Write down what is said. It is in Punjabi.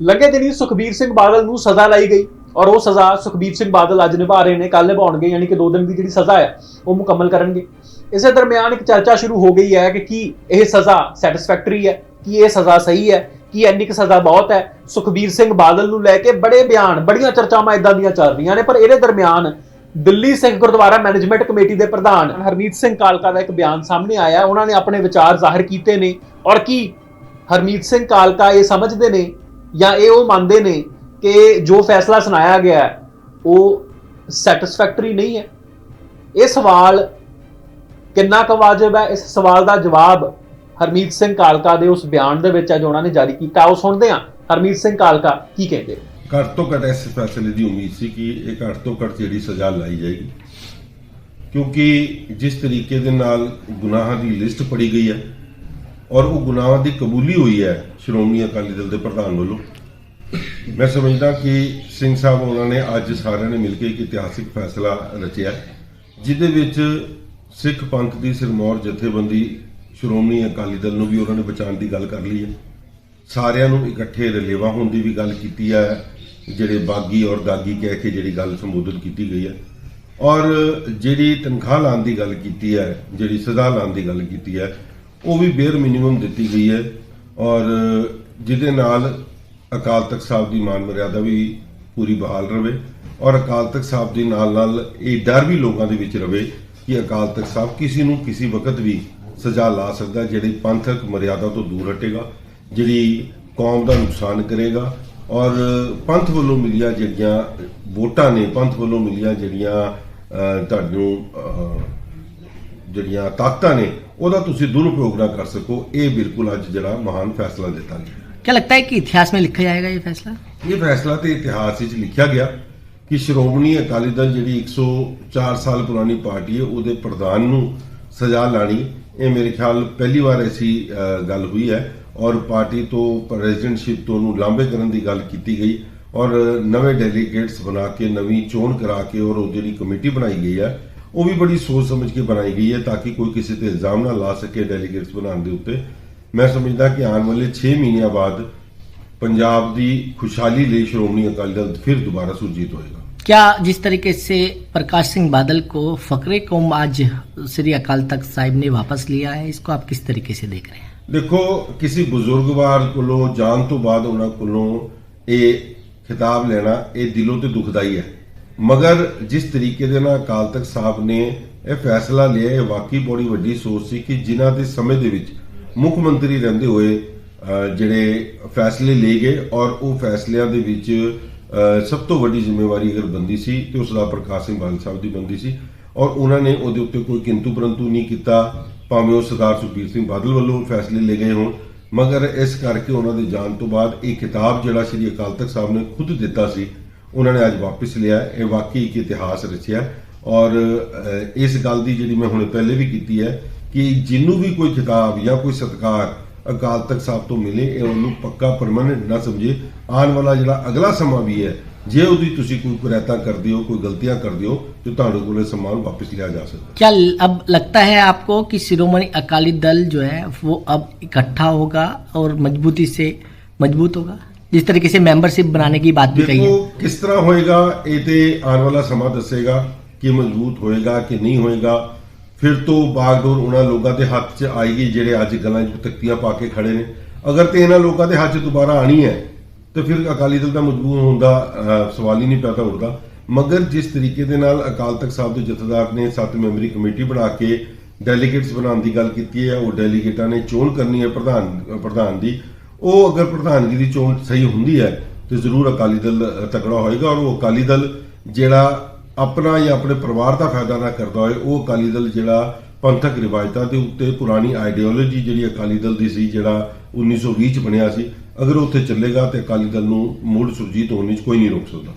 ਲੱਗੇ ਦਿਨੀ ਸੁਖਬੀਰ ਸਿੰਘ ਬਾਦਲ ਨੂੰ ਸਜ਼ਾ ਲਾਈ ਗਈ ਔਰ ਉਹ ਸਜ਼ਾ ਸੁਖਬੀਰ ਸਿੰਘ ਬਾਦਲ ਅੱਜ ਨਿਭਾ ਰਹੇ ਨੇ ਕੱਲ ਨਿਭਾਉਣਗੇ, ਯਾਨੀ ਕਿ 2 ਦਿਨ ਦੀ ਜਿਹੜੀ ਸਜ਼ਾ ਹੈ, ਉਹ ਮੁਕੰਮਲ ਕਰਨਗੇ। ਇਸੇ ਦਰਮਿਆਨ ਇੱਕ ਚਰਚਾ ਸ਼ੁਰੂ ਹੋ ਗਈ ਹੈ ਕਿ ਕੀ ਇਹ ਸਜ਼ਾ ਸੈਟੀਸਫੈਕਟਰੀ ਹੈ, ਕੀ ਇਹ ਸਜ਼ਾ ਸਹੀ ਹੈ, ਕੀ ਇੰਨੀ ਕੁ ਸਜ਼ਾ ਬਹੁਤ ਹੈ? ਸੁਖਬੀਰ ਸਿੰਘ ਬਾਦਲ ਨੂੰ ਲੈ ਕੇ ਬੜੇ ਬਿਆਨ, ਬੜੀਆਂ ਚਰਚਾਵਾਂ ਇਦਾਂ ਦੀਆਂ ਚੱਲ ਰਹੀਆਂ ਨੇ, ਪਰ ਇਹਦੇ ਦਰਮਿਆਨ ਦਿੱਲੀ ਸਿੱਖ ਗੁਰਦੁਆਰਾ ਮੈਨੇਜਮੈਂਟ ਕਮੇਟੀ ਦੇ ਪ੍ਰਧਾਨ ਹਰਮੀਤ ਸਿੰਘ ਕਾਲਕਾ ਦਾ ਇੱਕ ਬਿਆਨ ਸਾਹਮਣੇ ਆਇਆ, ਉਹਨਾਂ ਨੇ ਆਪਣੇ ਵਿਚਾਰ ਜ਼ਾਹਿਰ ਕੀਤੇ ਨੇ ਔਰ ਕੀ ਹਰਮੀਤ ਸਿੰਘ ਕਾਲਕਾ ਇਹ ਸਮਝਦੇ ਨੇ ਜਾਂ ਇਹ ਉਹ ਮੰਨਦੇ ਨੇ ਕਿ ਜੋ ਫੈਸਲਾ ਸੁਣਾਇਆ ਗਿਆ ਹੈ, ਉਹ ਸੈਟੀਸਫੈਕਟਰੀ ਨਹੀਂ ਹੈ। ਇਹ ਸਵਾਲ ਕਿੰਨਾ ਕੁ ਵਾਜਬ ਹੈ? ਇਸ ਸਵਾਲ ਦਾ ਜਵਾਬ ਹਰਮੀਤ ਸਿੰਘ ਕਾਲਕਾ ਦੇ ਉਸ ਬਿਆਨ ਦੇ ਵਿੱਚ ਅੱਜ ਉਹਨਾਂ ਨੇ ਜਾਰੀ ਕੀਤਾ। ਉਹ ਸੁਣਦੇ ਹਾਂ ਹਰਮੀਤ ਸਿੰਘ ਕਾਲਕਾ ਕੀ ਕਹਿੰਦੇ ਘੱਟ ਤੋਂ ਘੱਟ ਇਸ ਫੈਸਲੇ ਦੀ ਉਮੀਦ ਸੀ ਕਿ ਇਹ ਘੱਟ ਤੋਂ ਘੱਟ ਜਿਹੜੀ ਸਜ਼ਾ ਲਾਈ ਜਾਏਗੀ। ਕਿਉਂਕਿ ਜਿਸ ਤਰੀਕੇ ਦੇ ਨਾਲ ਗੁਨਾਹਾਂ ਦੀ ਲਿਸਟ ਪੜੀ ਗਈ ਹੈ ਔਰ ਉਹ ਗੁਨਾਹਾਂ ਦੀ ਕਬੂਲੀ ਹੋਈ ਹੈ, ਸ਼੍ਰੋਮਣੀ ਅਕਾਲੀ ਦਲ ਦੇ ਪ੍ਰਧਾਨ ਵੱਲੋਂ। ਮੈਂ ਸਮਝਦਾ ਕਿ ਸਿੰਘ ਸਾਹਿਬ ਉਹਨਾਂ ਨੇ ਅੱਜ ਸਾਰਿਆਂ ਨੇ ਮਿਲ ਕੇ ਇੱਕ ਇਤਿਹਾਸਿਕ ਫੈਸਲਾ ਰਚਿਆ ਜਿਹਦੇ ਵਿੱਚ ਸਿੱਖ ਪੰਥ ਦੀ ਸਿਰਮੌਰ ਜਥੇਬੰਦੀ ਸ਼੍ਰੋਮਣੀ ਅਕਾਲੀ ਦਲ ਨੂੰ ਵੀ ਉਹਨਾਂ ਨੇ ਬਚਾਉਣ ਦੀ ਗੱਲ ਕਰ ਲਈ ਹੈ। ਸਾਰਿਆਂ ਨੂੰ ਇਕੱਠੇ ਰਲੇਵਾ ਹੋਣ ਦੀ ਵੀ ਗੱਲ ਕੀਤੀ ਹੈ, ਜਿਹੜੇ ਬਾਗੀ ਔਰ ਦਾਗੀ ਕਹਿ ਕੇ ਜਿਹੜੀ ਗੱਲ ਸੰਬੋਧਿਤ ਕੀਤੀ ਗਈ ਹੈ। ਔਰ ਜਿਹੜੀ ਤਨਖਾਹ ਲਾਉਣ ਦੀ ਗੱਲ ਕੀਤੀ ਹੈ, ਜਿਹੜੀ ਸਜ਼ਾ ਲਾਉਣ ਦੀ ਗੱਲ ਕੀਤੀ ਹੈ ਉਹ ਵੀ ਬੇਅਰ ਮਿਨੀਮਮ ਦਿੱਤੀ ਗਈ ਹੈ ਔਰ ਜਿਹਦੇ ਨਾਲ ਅਕਾਲ ਤਖਤ ਸਾਹਿਬ ਦੀ ਮਾਨ ਮਰਿਆਦਾ ਵੀ ਪੂਰੀ ਬਹਾਲ ਰਵੇ ਔਰ ਅਕਾਲ ਤਖਤ ਸਾਹਿਬ ਦੇ ਨਾਲ ਨਾਲ ਇਹ ਡਰ ਵੀ ਲੋਕਾਂ ਦੇ ਵਿੱਚ ਰਵੇ ਕਿ ਅਕਾਲ ਤਖਤ ਸਾਹਿਬ ਕਿਸੇ ਨੂੰ ਕਿਸੇ ਵਕਤ ਵੀ ਸਜ਼ਾ ਲਾ ਸਕਦਾ ਜਿਹੜੀ ਪੰਥਕ ਮਰਿਆਦਾ ਤੋਂ ਦੂਰ ਹਟੇਗਾ, ਜਿਹੜੀ ਕੌਮ ਦਾ ਨੁਕਸਾਨ ਕਰੇਗਾ ਔਰ ਪੰਥ ਵੱਲੋਂ ਮਿਲੀਆਂ ਜਿਹੜੀਆਂ ਵੋਟਾਂ ਨੇ, ਪੰਥ ਵੱਲੋਂ ਮਿਲੀਆਂ ਜਿਹੜੀਆਂ ਤੁਹਾਨੂੰ ਜਿਹੜੀਆਂ ਤਾਕਤਾਂ ਨੇ ਉਹਦਾ ਤੁਸੀਂ ਦੁਰਉਪਯੋਗ ਨਾ ਕਰ ਸਕੋ ਇਹ ਬਿਲਕੁਲ ਅੱਜ ਜਿਹੜਾ ਮਹਾਨ ਫੈਸਲਾ ਦਿੱਤਾ ਗਿਆ क्या लगता है कि इतिहास में लिखा जाएगा ये फैसला ਇਹ ਫੈਸਲਾ ਤੇ ਇਤਿਹਾਸ ਵਿੱਚ ਲਿਖਿਆ ਗਿਆ ਕਿ ਸ਼੍ਰੋਮਣੀ ਅਕਾਲੀ ਦਲ ਜਿਹੜੀ 104 ਸਾਲ ਪੁਰਾਣੀ ਪਾਰਟੀ ਹੈ ਉਹਦੇ ਪ੍ਰਧਾਨ ਨੂੰ ਸਜ਼ਾ ਲਾਣੀ ਇਹ ਮੇਰੇ ਖਿਆਲ ਪਹਿਲੀ ਵਾਰ ਐਸੀ ਅ, ਗੱਲ ਹੋਈ ਹੈ ਔਰ ਪਾਰਟੀ ਤੋਂ ਪ੍ਰੈਜ਼ੀਡੈਂਟਸ਼ਿਪ ਤੋਂ ਨੂੰ ਲਾਂਬੇ ਕਰਨ ਦੀ ਗੱਲ ਕੀਤੀ ਗਈ ਔਰ ਨਵੇਂ ਡੈਲੀਗੇਟਸ ਬਣਾ ਕੇ ਨਵੀਂ ਚੋਣ ਕਰਾ ਕੇ ਔਰ ਉਹ ਜਿਹੜੀ ਕਮੇਟੀ ਬਣਾਈ ਗਈ ਹੈ ਉਹ ਵੀ ਬੜੀ ਸੋਚ ਸਮਝ ਕੇ ਬਣਾਈ ਗਈ ਹੈ ਤਾਂ ਕਿ ਕੋਈ ਕਿਸੇ ਤੇ ਇਲਜ਼ਾਮ ਨਾ ਲਾ ਸਕੇ ਡੈਲੀਗੇਟਸ ਬਣਾਉਣ ਦੇ ਉੱਤੇ ਮੈਂ ਸਮਝਦਾ ਕਿ ਆਉਣ ਵਾਲੇ 6 ਮਹੀਨਿਆਂ ਬਾਅਦ ਪੰਜਾਬ ਦੀ ਖੁਸ਼ਹਾਲੀ ਲਈ ਸ਼੍ਰੋਮਣੀ ਅਕਾਲੀ ਦਲ ਫਿਰ ਦੁਬਾਰਾ ਸੁਰਜੀਤ ਹੋਏਗਾ क्या जिस तरीके से प्रकाश सिंह बादल को फकरे कौम आज श्री अकाल तख्त साहिब ने वापस लिया है इसको आप किस तरीके से देख रहे हैं ਦੇਖੋ ਕਿਸੇ ਬਜ਼ੁਰਗਵਾਰ ਕੋਲੋਂ ਜਾਣ ਤੋਂ ਬਾਅਦ ਉਹਨਾਂ ਕੋਲੋਂ ਇਹ ਖਿਤਾਬ ਲੈਣਾ ਇਹ ਦਿਲੋਂ ਤੇ ਦੁਖਦਾਈ ਹੈ ਮਗਰ ਜਿਸ ਤਰੀਕੇ ਦੇ ਨਾਲ ਅਕਾਲ ਤਖਤ ਸਾਹਿਬ ਨੇ ਇਹ ਫੈਸਲਾ ਲਿਆ, ਇਹ ਵਾਕਈ ਬੜੀ ਵੱਡੀ ਸੋਚ ਸੀ ਕਿ ਜਿਨ੍ਹਾਂ ਦੇ ਸਮੇਂ ਦੇ ਵਿੱਚ ਮੁੱਖ ਮੰਤਰੀ ਰਹਿੰਦੇ ਹੋਏ ਜਿਹੜੇ ਫੈਸਲੇ ਲਏ ਗਏ ਔਰ ਉਹ ਫੈਸਲਿਆਂ ਦੇ ਵਿੱਚ ਸਭ ਤੋਂ ਵੱਡੀ ਜ਼ਿੰਮੇਵਾਰੀ ਅਗਰ ਬੰਦੀ ਸੀ ਤੇ ਉਸ ਦਾ ਪ੍ਰਕਾਸ਼ ਸਿੰਘ ਬਾਦਲ ਸਾਹਿਬ ਦੀ ਬੰਦੀ ਸੀ ਔਰ ਉਹਨਾਂ ਨੇ ਉਹਦੇ ਉੱਤੇ ਕੋਈ ਕਿੰਤੂ ਪਰੰਤੂ ਨਹੀਂ ਕੀਤਾ, ਭਾਵੇਂ ਉਹ ਸਰਦਾਰ ਸੁਖਬੀਰ ਸਿੰਘ ਬਾਦਲ ਵੱਲੋਂ ਫੈਸਲੇ ਲਏ ਗਏ ਹੋਣ। ਮਗਰ ਇਸ ਕਰਕੇ ਉਹਨਾਂ ਦੇ ਜਾਣ ਤੋਂ ਬਾਅਦ ਇਹ ਕਿਤਾਬ ਜਿਹੜਾ ਸ੍ਰੀ ਅਕਾਲ ਤਖਤ ਸਾਹਿਬ ਨੇ ਖੁਦ ਦਿੱਤਾ ਸੀ ਉਹਨਾਂ ਨੇ ਅੱਜ ਵਾਪਸ ਲਿਆ ਇਹ ਵਾਕਈ ਇੱਕ ਇਤਿਹਾਸ ਰਚਿਆ ਔਰ ਅਹ, ਇਸ ਗੱਲ ਦੀ ਜਿਹੜੀ ਮੈਂ ਹੁਣੇ ਪਹਿਲੇ ਵੀ ਕੀਤੀ ਹੈ ਕਿ ਜਿਹਨੂੰ ਵੀ ਕੋਈ ਕਿਤਾਬ ਜਾਂ ਕੋਈ ਸਤਕਾਰ ਅਕਾਲ ਤਖਤ ਸਾਹਿਬ ਤੋਂ ਮਿਲੇ ਇਹ ਉਹਨੂੰ ਪੱਕਾ ਪਰਮਾਨੈਂਟ ਨਾ ਸਮਝੇ ਆਉਣ ਵਾਲਾ ਜਿਹੜਾ ਅਗਲਾ ਸਮਾਂ ਵੀ ਹੈ ਜੇ ਉਹਦੀ ਤੁਸੀਂ ਕੋਈ ਕੁਰੈਤਾ ਕਰਦੇ ਹੋ ਕੋਈ ਗਲਤੀਆਂ ਕਰਦੇ ਹੋ ਤੇ ਤੁਹਾਡੇ ਕੋਲ ਇਹ ਸਮਾਨ ਵਾਪਸ ਲਿਆ ਜਾ ਸਕਦਾ क्या अब लगता है आपको कि शिरोमणि अकाली दल जो है वो अब इकट्ठा होगा और मजबूती से मजबूत होगा जिस तरीके से मेंबरशिप बनाने की बात भी कही ਦੇਖੋ है ਕਿਸ ਤਰ੍ਹਾਂ ਹੋਏਗਾ ਇਹ ਤੇ ਆਉਣ ਵਾਲਾ ਸਮਾਂ ਦੱਸੇਗਾ ਕਿ ਮਜ਼ਬੂਤ ਹੋਏਗਾ ਕਿ ਨਹੀਂ ਹੋਏਗਾ ਫਿਰ ਤੋਂ ਬਾਗਡੋਰ ਉਹਨਾਂ ਲੋਕਾਂ ਦੇ ਹੱਥ 'ਚ ਆਏਗੀ ਜਿਹੜੇ ਅੱਜ ਗੱਲਾਂ 'ਚ ਤਖਤੀਆਂ ਪਾ ਕੇ ਖੜੇ ਨੇ ਅਗਰ ਤੇ ਇਹਨਾਂ ਲੋਕਾਂ ਦੇ ਹੱਥ 'ਚ ਦੁਬਾਰਾ ਆਣੀ ਹੈ ਤੇ ਫਿਰ ਅਕਾਲੀ ਦਲ ਦਾ ਮਜ਼ਬੂਤ ਹੋਣ ਦਾ ਅਹ, ਸਵਾਲ ਹੀ ਨਹੀਂ ਪੈਦਾ ਉੱਠਦਾ ਮਗਰ ਜਿਸ ਤਰੀਕੇ ਦੇ ਨਾਲ ਅਕਾਲ ਤਖਤ ਸਾਹਿਬ ਦੇ ਜਥੇਦਾਰ ਨੇ ਸੱਤ ਮੈਂਬਰੀ ਕਮੇਟੀ ਬਣਾ ਕੇ ਡੈਲੀਗੇਟਸ ਬਣਾਉਣ ਦੀ ਗੱਲ ਕੀਤੀ ਹੈ ਉਹ ਡੈਲੀਗੇਟਾਂ ਨੇ ਚੋਣ ਕਰਨੀ ਹੈ ਪ੍ਰਧਾਨ ਪ੍ਰਧਾਨ ਦੀ ਉਹ ਅਗਰ ਪ੍ਰਧਾਨਗੀ ਦੀ ਚੋਣ ਸਹੀ ਹੁੰਦੀ ਹੈ, ਤੇ ਜ਼ਰੂਰ ਅਕਾਲੀ ਦਲ ਤਕੜਾ ਹੋਏਗਾ ਔਰ ਉਹ ਅਕਾਲੀ ਦਲ ਜਿਹੜਾ ਆਪਣਾ ਜਾਂ ਆਪਣੇ ਪਰਿਵਾਰ ਦਾ ਫਾਇਦਾ ਨਾ ਕਰਦਾ ਹੋਏ, ਉਹ ਅਕਾਲੀ ਦਲ ਜਿਹੜਾ ਪੰਥਕ ਰਿਵਾਇਤਾਂ ਦੇ ਉੱਤੇ ਪੁਰਾਣੀ ਆਈਡੀਓਲੋਜੀ ਜਿਹੜੀ ਅਕਾਲੀ ਦਲ ਦੀ ਸੀ, ਜਿਹੜਾ 1920 ਚ ਬਣਿਆ ਸੀ, ਅਗਰ ਉਹ ਉੱਥੇ ਚੱਲੇਗਾ ਤੇ ਅਕਾਲੀ ਦਲ ਨੂੰ ਮੁੜ ਸੁਰਜੀਤ ਹੋਣ ਵਿੱਚ ਕੋਈ ਨਹੀਂ ਰੋਕ ਸਕਦਾ।